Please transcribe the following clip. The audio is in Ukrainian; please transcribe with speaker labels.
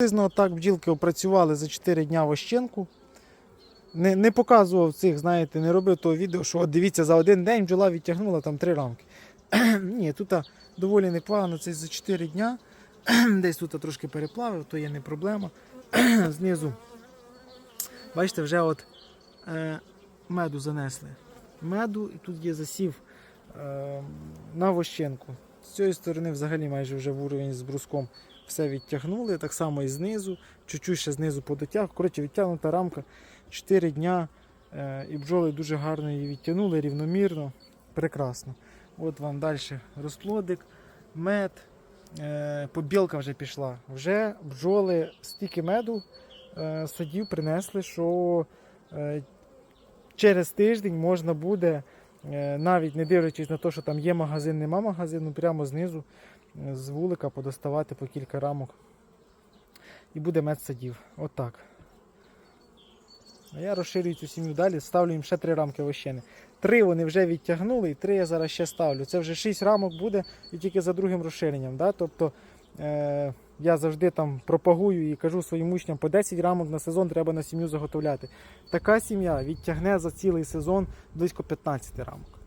Speaker 1: Приблизно так бджілки опрацювали за 4 дня вощенку. Не, не показував цих, знаєте, не робив того відео, що от дивіться, за один день бджола відтягнула там 3 рамки. Ні, тут доволі непогано, це за 4 дня. Десь тут трошки переплавив, то є не проблема. Знизу. Бачите, вже от е, меду занесли. Меду, і тут є засів е, на вощенку. З цієї сторони взагалі майже вже в уровень з бруском все відтягнули, так само і знизу, чуть-чуть ще знизу подотяг. Коротше, відтягнута рамка 4 дня. е, І бджоли дуже гарно її відтягнули, рівномірно. Прекрасно. От вам далі розплодик, мед, е, побілка вже пішла. Вже бджоли стільки меду е, садів принесли, що через тиждень можна буде, навіть не дивлячись на те, що там є магазин, нема магазину, прямо знизу е, з вулика подоставати по кілька рамок. І буде мед садів. Отак. А я розширюю цю сім'ю далі, ставлю їм ще три рамки вощени. Три вони вже відтягнули, і три я зараз ще ставлю. Це вже шість рамок буде і тільки за другим розширенням. Да? Тобто е, я завжди там пропагую і кажу своїм учням, по 10 рамок на сезон треба на сім'ю заготовляти. Така сім'я відтягне за цілий сезон близько 15 рамок.